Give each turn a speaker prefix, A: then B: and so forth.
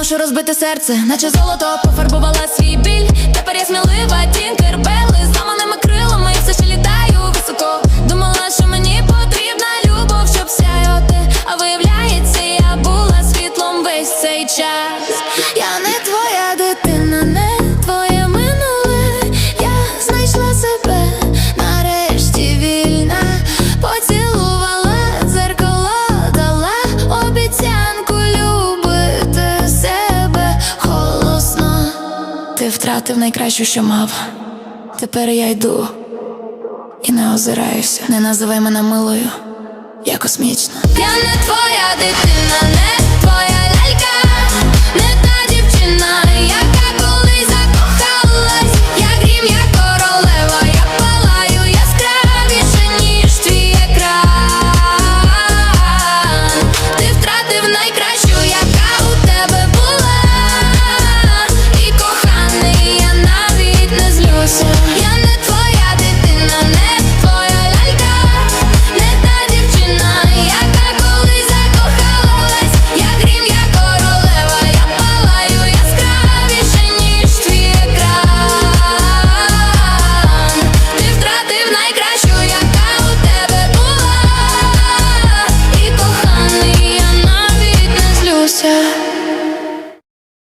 A: ношу розбите серце, наче золото пофарбувала втратив найкращу, що мав. Тепер я йду і не озираюся. Не називай мене милою, я космічна. Я не твоя дитина,